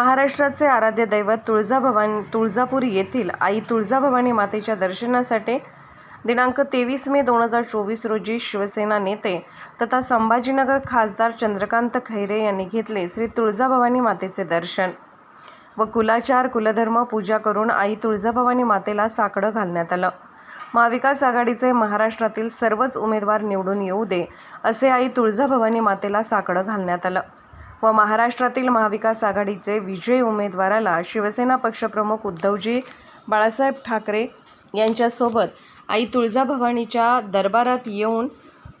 महाराष्ट्राचे आराध्य दैवत तुळजाभवानी तुळजापूर येथील आई तुळजाभवानी मातेच्या दर्शनासाठी दिनांक तेवीस मे दोन हजार चोवीस रोजी शिवसेना नेते तथा संभाजीनगर खासदार चंद्रकांत खैरे यांनी घेतले श्री तुळजाभवानी मातेचे दर्शन व कुलाचार कुलधर्म पूजा करून आई तुळजाभवानी मातेला साकडं घालण्यात आलं. महाविकास आघाडीचे महाराष्ट्रातील सर्वच उमेदवार निवडून येऊ दे असे आई तुळजाभवानी मातेला साकडं घालण्यात आलं. व महाराष्ट्रातील महाविकास आघाडीचे विजयी उमेदवाराला शिवसेना पक्षप्रमुख उद्धवजी बाळासाहेब ठाकरे यांच्यासोबत आई तुळजाभवानीच्या दरबारात येऊन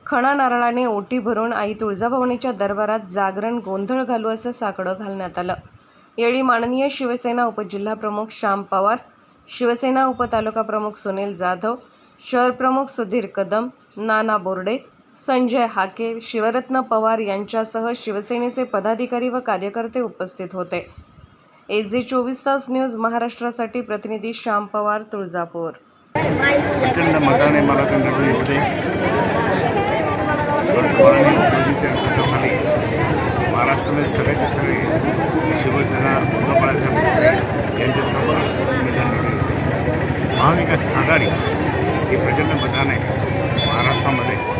खणा नारळाने ओटी भरून आई तुळजाभवानीच्या दरबारात जागरण गोंधळ घालू असं साकडं घालण्यात आलं. यावेळी माननीय शिवसेना उपजिल्हाप्रमुख श्याम पवार शिवसेना उपतालुका प्रमुख सुनील जाधव शहर प्रमुख सुधीर कदम नाना बोर्डे संजय हाके शिवरत्न पवार यांच्यासह शिवसेनेचे पदाधिकारी व कार्यकर्ते उपस्थित होते. ए चोवीस तास न्यूज महाराष्ट्रासाठी प्रतिनिधी श्याम पवार तुळजापूर. प्रचंड मताने मला ते निवडून महाराष्ट्रामध्ये सगळ्याचे सगळे शिवसेना उद्धव बाळासाहेब यांच्या समोर महाविकास आघाडी ही प्रचंड मताने महाराष्ट्रामध्ये